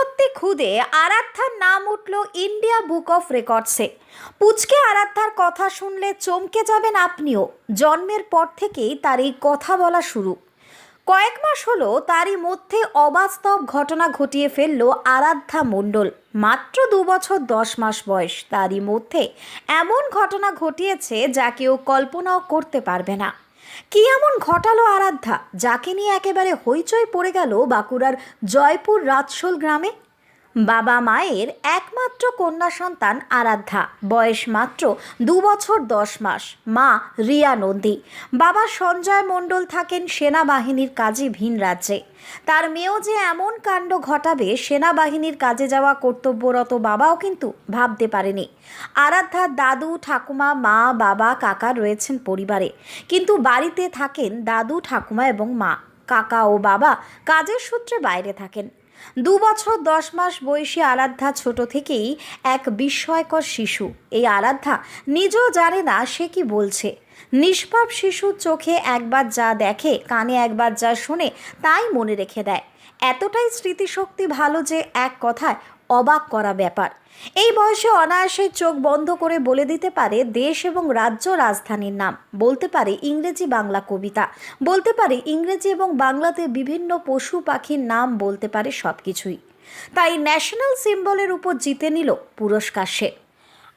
একরত্তি খুদে আরাধ্যার নাম উঠল ইন্ডিয়া বুক অফ রেকর্ডসে। পুচকে আরাধ্যার কথা শুনলে চমকে যাবেন আপনিও। জন্মের পর থেকেই তার এই কথা বলা শুরু। কয়েক মাস হলো তারই মধ্যে অবাস্তব ঘটনা ঘটিয়ে ফেলল আরাধ্যা মণ্ডল। মাত্র দু বছর দশ মাস বয়স তারই মধ্যে এমন ঘটনা ঘটিয়েছে যা কেউ কল্পনাও করতে পারবে না। কি এমন ঘটালো আরাধ্যা যাকে নিয়ে একেবারে হইচই পড়ে গেল বাঁকুড়ার জয়পুর রাজশোল গ্রামে? বাবা মায়ের একমাত্র কন্যা সন্তান আরাধ্যা। বয়স মাত্র দু বছর দশ মাস। মা রিয়া নন্দী। বাবা সঞ্জয় মণ্ডল থাকেন সেনাবাহিনীর কাজে ভিন রাজ্যে। তার মেয়েও যে এমন কাণ্ড ঘটাবে, সেনাবাহিনীর কাজে যাওয়া কর্তব্যরত বাবাও কিন্তু ভাবতে পারেনি। আরাধ্যার দাদু, ঠাকুমা, মা, বাবা, কাকা রয়েছেন পরিবারে। কিন্তু বাড়িতে থাকেন দাদু, ঠাকুমা এবং মা। কাকা ও বাবা কাজের সূত্রে বাইরে থাকেন। দু বছর দশ মাস বয়সী আরাধ্যা ছোট থেকেই এক বিস্ময়কর শিশু। এই আরাধ্যা নিজেও জানে না সে কি বলছে। নিষ্পাপ শিশুর চোখে একবার যা দেখে, কানে একবার যা শোনে, তাই মনে রেখে দেয়। এতটাই স্মৃতিশক্তি ভালো যে এক কথায় অবাক করা ব্যাপার। এই বয়সে অনায়াসে চোখ বন্ধ করে বলে দিতে পারে দেশ এবং রাজ্য রাজধানীর নাম। বলতে পারে ইংরেজি বাংলা কবিতা। বলতে পারে ইংরেজি এবং বাংলাতে বিভিন্ন পশু পাখির নাম বলতে পারে সব কিছুই তাই ন্যাশনাল সিম্বলের উপর জিতে নিল পুরস্কার সে।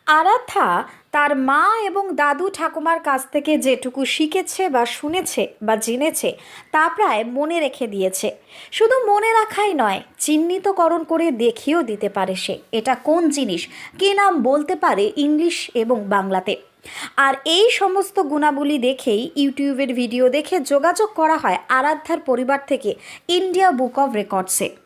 আরাধ্যা তার মা এবং দাদু ঠাকুমার কাছ থেকে যেটুকু শিখেছে বা শুনেছে বা জেনেছে, তা প্রায় মনে রেখে দিয়েছে। শুধু মনে রাখাই নয়, চিহ্নিতকরণ করে দেখিয়েও দিতে পারে সে। এটা কোন জিনিস? কী নাম বলতে পারে ইংলিশ এবং বাংলাতে? আর এই সমস্ত গুণাবলী দেখেই ইউটিউবের ভিডিও দেখে যোগাযোগ করা হয় আরাধ্যার পরিবার থেকে ইন্ডিয়া বুক অফ রেকর্ডসে।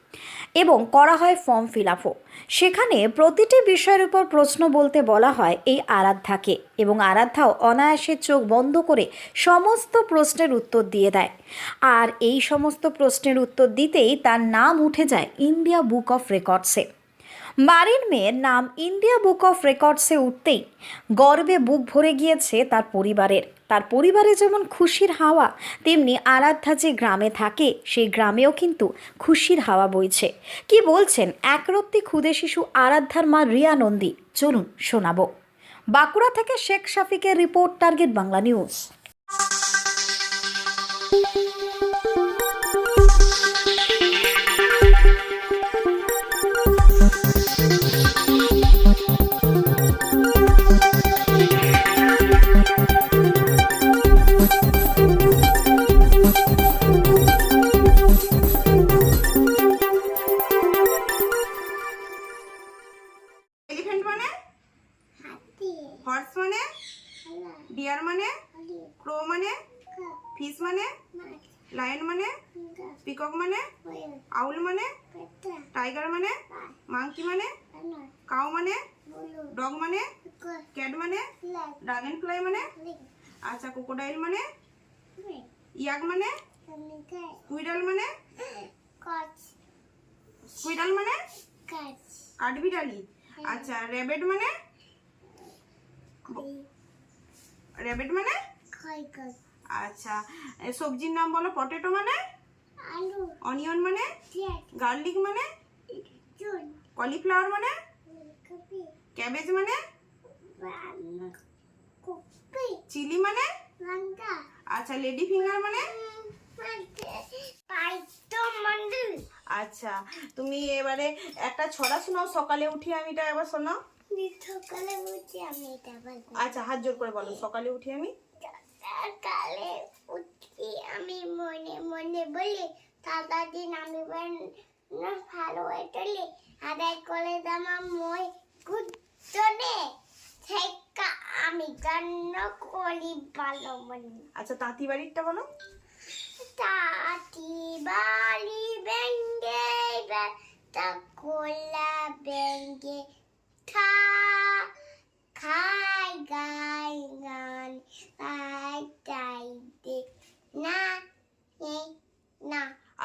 এবং করা হয় ফর্ম ফিল আপও সেখানে প্রতিটি বিষয়ের উপর প্রশ্ন বলতে বলা হয় এই আরাধ্যাকে এবং আরাধ্যাও অনায়াসে চোখ বন্ধ করে সমস্ত প্রশ্নের উত্তর দিয়ে দেয়। আর এই সমস্ত প্রশ্নের উত্তর দিতেই তার নাম উঠে যায় ইন্ডিয়া বুক অফ রেকর্ডসে। বাড়ির মেয়ের নাম ইন্ডিয়া বুক অফ রেকর্ডসে উঠতেই গর্বে বুক ভরে গিয়েছে তার পরিবারের। তার পরিবারে যেমন খুশির হাওয়া, তেমনি আরাধ্যা যে গ্রামে থাকে, সেই গ্রামেও কিন্তু খুশির হাওয়া বইছে। কি বলছেন একরত্তি ক্ষুদে শিশু আরাধ্যার মা রিয়া নন্দী? চলুন শোনাবো। বাঁকুড়া থেকে Sheikh শাফিকের report, target Bangla news. Lion মানে? পিকক মানে? আউল মানে? টাইগার মানে? মাংকি মানে? কাউ মানে? ডগ মানে? ক্যাট মানে? ড্রাগন ফ্লাই মানে? আচ্ছা ক্রোকোডাইল মানে? ইয়াক মানে? কুইডাল মানে? কুইডাল মানে? কাঠবিড়ালি আচ্ছা র্যাবেট মানে? র্যাবেট মানে? আচ্ছা সবজির নাম বলো পটেটো মানে? আলু। অনিয়ন মানে? গার্লিক মানে? কলিফ্লাওয়ার মানে? ক্যাবেজ মানে? চিলি মানে? আচ্ছা লেডি ফিঙ্গার মানে? আচ্ছা তুমি এবারে একটা ছড়া শোনাও সকালে উঠি আমি এটা একবার শোনাও। সকালে উঠে আমি এটা আচ্ছা হাত জোর করে বলো সকালে উঠি আমি সকালে উঠি আমি মনে মনে বলি সারা দিন আমি ভালো হয়ে আদায় করে দামা মই কুত্তনে থেকে আমি জন্য করি ভালো মনে। আচ্ছা তাঁতি বাড়িরটা বলো। তাতি বালি বেঙ্গে তা কোলা বেঙ্গে খা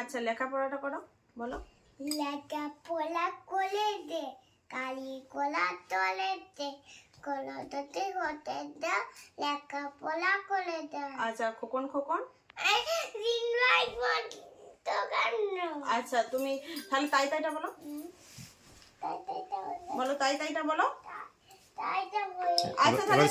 আচ্ছা লেখাপড়াটা করো বলো। লেটা পোলা কোলে দে কালি কোলা তলে দে কলততে হতে দা লেখা পোলা কোলে দে। আচ্ছা খোকন খোকন? রিন লাইট তো গান আচ্ছা তুমি তাহলে তাই তাইটা বলো। তাই তাই তাই বলো। তাই তাইটা বলো। আচ্ছা তাহলে